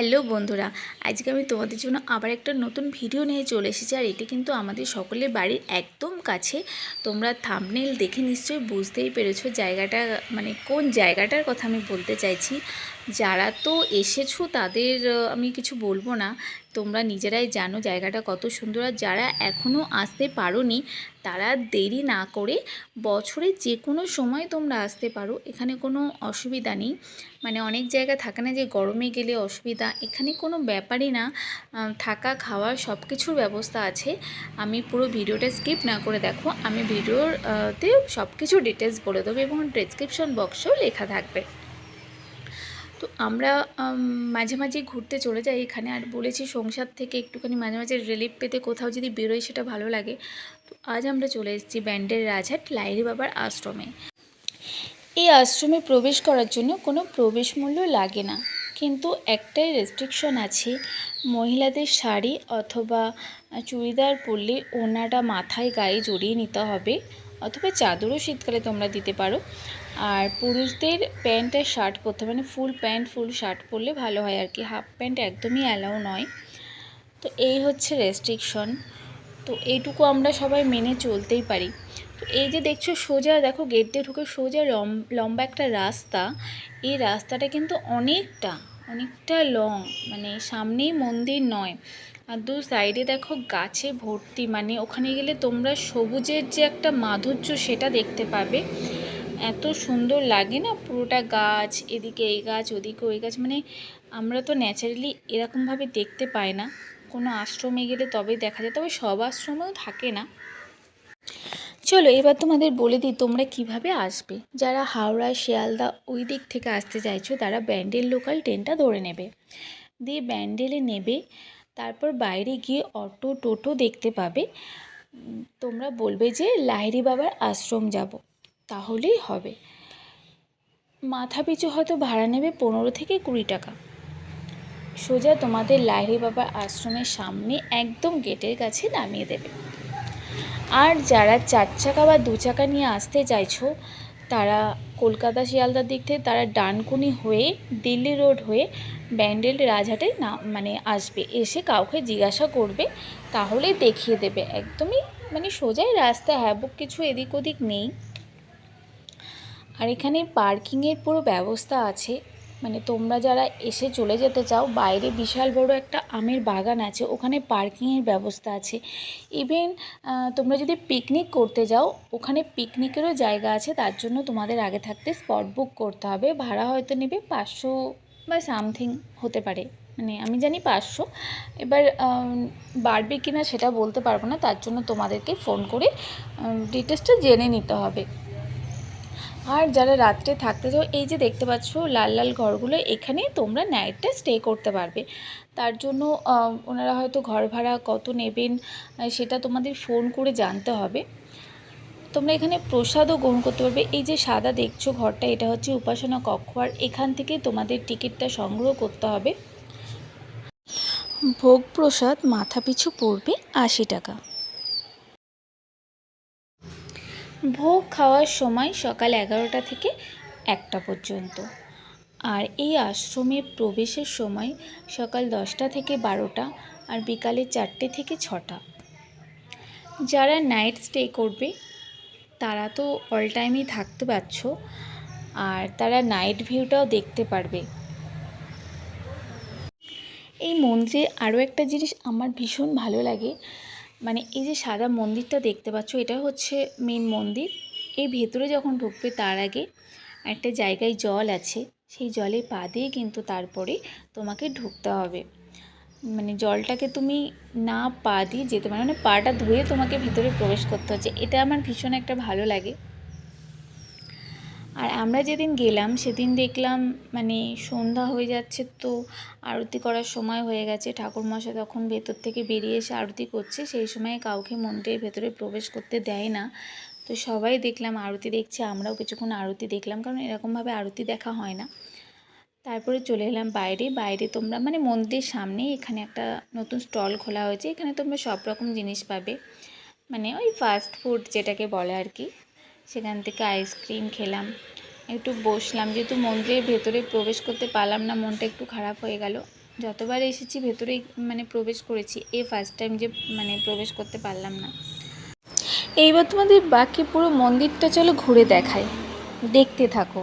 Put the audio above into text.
Hello বন্ধুরা, আজকে আমি তোমাদের জন্য আবার একটা নতুন ভিডিও নিয়ে চলে এসেছি আর এটি কিন্তু আমাদের সকলের বাড়ির একদম কাছে। তোমরা থামনেল দেখে নিশ্চয়ই বুঝতেই পেরেছ জায়গাটা মানে কোন জায়গাটার কথা আমি বলতে চাইছি। যারা তো এসেছ তাদের, আমি কিছু বলব না। তোমরা নিজেরাই জানো জায়গাটা কত সুন্দর আর যারা এখনও আসতে পারোনি, তারা দেরি না করে বছরে যে কোনো সময় তোমরা আসতে পারো। এখানে কোনো অসুবিধা নেই। মানে অনেক জায়গা থাকে না যে গরমে গেলে অসুবিধা। এখানে কোনো ব্যাপারই না। থাকা খাওয়ার সব কিছুর ব্যবস্থা আছে। আমি পুরো ভিডিওটা স্কিপ না করে দেখো। আমি ভিডিওর তে সব কিছু ডিটেলস বলে দেবো এবং ডিসক্রিপশন বক্সেও লেখা থাকবে। তো আমরা মাঝে মাঝে ঘুরতে চলে যাই এখানে। আর বলেছি সংসার থেকে একটুখানি মাঝে মাঝে রিলিফ পেতে কোথাও যদি বেরোই সেটা ভালো লাগে। তো আজ আমরা চলে এসেছি ব্যান্ডের রাজহাট লাইরি বাবার আশ্রমে। এই আশ্রমে প্রবেশ করার জন্য কোনো প্রবেশ মূল্য লাগে না। কিন্তু একটাই রেস্ট্রিকশন আছে, মহিলাদের শাড়ি অথবা চুড়িদার পরলে ওনাটা মাথায় গায়ে জড়িয়ে নিতে হবে। অথবা চাদরও শীতকালে তোমরা দিতে পারো। আর পুরুষদের প্যান্ট আর শার্ট পরতে মানে ফুল প্যান্ট, ফুল শার্ট পরলে ভালো হয় আর কি। হাফ প্যান্ট একদমই অ্যালাউ নয়। তো এই হচ্ছে রেস্ট্রিকশন। তো এইটুকু আমরা সবাই মেনে চলতেই পারি। তো এই যে দেখছ সোজা, দেখো গেট দিয়ে ঢুকে সোজা লম- লম্বা একটা রাস্তা। এই রাস্তাটা কিন্তু অনেকটা অনেকটা লং মানে সামনেই মন্দির নয়। আর দু সাইডে দেখো গাছে ভর্তি মানে ওখানে গেলে তোমরা সবুজের যে একটা মাধুর্য সেটা দেখতে পাবে। এত সুন্দর লাগে না পুরোটা গাছ, এদিকে এই গাছ, ওদিকে ওই গাছ মানে আমরা তো ন্যাচারালি এরকমভাবে দেখতে পাই না। কোনো আশ্রমে গেলে তবেই দেখা যায়, তবে সব আশ্রমেও থাকে না। চলো এবার তোমাদের বলে দিই তোমরা কীভাবে আসবে। যারা হাওড়া, শিয়ালদা ওই দিক থেকে আসতে চাইছো, তারা ব্যান্ডেল লোকাল ট্রেনটা ধরে নেবে। দিয়ে ব্যান্ডেলে নেবে তারপর বাইরে গিয়ে অটো টোটো দেখতে পাবে। তোমরা বলবে যে, লাহিড়ি বাবার আশ্রম যাব। তাহলেই হবে। মাথা পিছু হয়তো ভাড়া নেবে পনেরো থেকে কুড়ি টাকা। সোজা তোমাদের লাহিড়ি বাবার আশ্রমের সামনে একদম গেটের কাছে নামিয়ে দেবে। আর যারা চার চাকা বা দু চাকা নিয়ে আসতে চাইছো, তারা কলকাতা শিয়ালদার দিক থেকে তারা ডানকুনি হয়ে দিল্লি রোড হয়ে ব্যান্ডেল রাজহাটে না মানে আসবে। এসে কাউকে জিজ্ঞাসা করবে, তাহলেই দেখিয়ে দেবে। একদমই মানে সোজাই রাস্তা, হ্যাবক কিছু এদিক ওদিক নেই। আর এখানে পার্কিংয়ের পুরো ব্যবস্থা আছে। মানে তোমরা যারা এসে চলে যেতে চাও, বাইরে বিশাল বড় একটা আমের বাগান আছে, ওখানে পার্কিংয়ের ব্যবস্থা আছে। ইভেন তোমরা যদি পিকনিক করতে যাও, ওখানে পিকনিকেরও জায়গা আছে, তার জন্য তোমাদের আগে থাকতে স্পট বুক করতে হবে। ভাড়া হয়তো নেবে পাঁচশো বা সামথিং হতে পারে। মানে আমি জানি পাঁচশো। এবার বাড়বে কি না সেটা বলতে পারব না, তার জন্য তোমাদেরকে ফোন করে ডিটেলসটা জেনে নিতে হবে। আর যারা রাত্রে থাকতে চাও, এই যে দেখতে পাচ্ছ লাল লাল ঘরগুলো, এখানে তোমরা নাইটটা স্টে করতে পারবে। তার জন্য ওনারা হয়তো ঘর ভাড়া কত নেবেন সেটা তোমাদের ফোন করে জানতে হবে। তোমরা এখানে প্রসাদও গ্রহণ করতে পারবে। এই যে সাদা দেখছ ঘরটা, এটা হচ্ছে উপাসনা কক্ষ, আর এখান থেকে তোমাদের টিকিটটা সংগ্রহ করতে হবে। ভোগ প্রসাদ মাথা পিছু পড়বে আশি টাকা। ভোগ খাওয়ার সময় সকাল এগারোটা থেকে একটা পর্যন্ত। আর এই আশ্রমে প্রবেশের সময় সকাল দশটা থেকে বারোটা আর বিকালে চারটে থেকে ছটা। যারা নাইট স্টে করবে, তারা তো অল টাইমই থাকতে পারছ, আর তারা নাইট ভিউটাও দেখতে পারবে। এই মন্দিরে আরও একটা জিনিস আমার ভীষণ ভালো লাগে মানে এই যে সাদা মন্দিরটা দেখতে পাচ্ছ, এটা হচ্ছে মেন মন্দির। এই ভেতরে যখন ঢুকবে তার আগে একটা জায়গায় জল আছে। সেই জলে পা দিয়ে কিন্তু তারপরে তোমাকে ঢুকতে হবে। মানে জলটাকে তুমি না পা দিয়ে যেতে পারো মানে পাটা ধুয়ে তোমাকে ভেতরে প্রবেশ করতে হচ্ছে। এটা আমার ভীষণ একটা ভালো লাগে। আর আমরা যেদিন গেলাম, সেদিন দেখলাম মানে সন্ধ্যা হয়ে যাচ্ছে তো আরতি করার সময় হয়ে গেছে। ঠাকুরমশাই তখন ভেতর থেকে বেরিয়ে এসে আরতি করছে। সেই সময় কাউকে মন্দিরের ভেতরে প্রবেশ করতে দেয় না। তো সবাই দেখলাম আরতি দেখছে, আমরাও কিছুক্ষণ আরতি দেখলাম, কারণ এরকমভাবে আরতি দেখা হয় না। তারপরে চলে এলাম বাইরে। বাইরে তোমরা মানে মন্দিরের সামনেই এখানে একটা নতুন স্টল খোলা হয়েছে। এখানে তোমরা সব রকম জিনিস পাবে। মানে ওই ফাস্ট ফুড যেটাকে বলে আর কি। সেখান থেকে আইসক্রিম খেলাম। একটু বসলাম, যেহেতু মন্দিরের ভেতরে প্রবেশ করতে পারলাম না, মনটা একটু খারাপ হয়ে গেল। যতবার এসেছি, ভেতরে মানে প্রবেশ করেছি, এই ফার্স্ট টাইম যে মানে প্রবেশ করতে পারলাম না। এইবার তোমাদের বাকি পুরো মন্দিরটা চলো ঘুরে দেখায় দেখতে থাকো।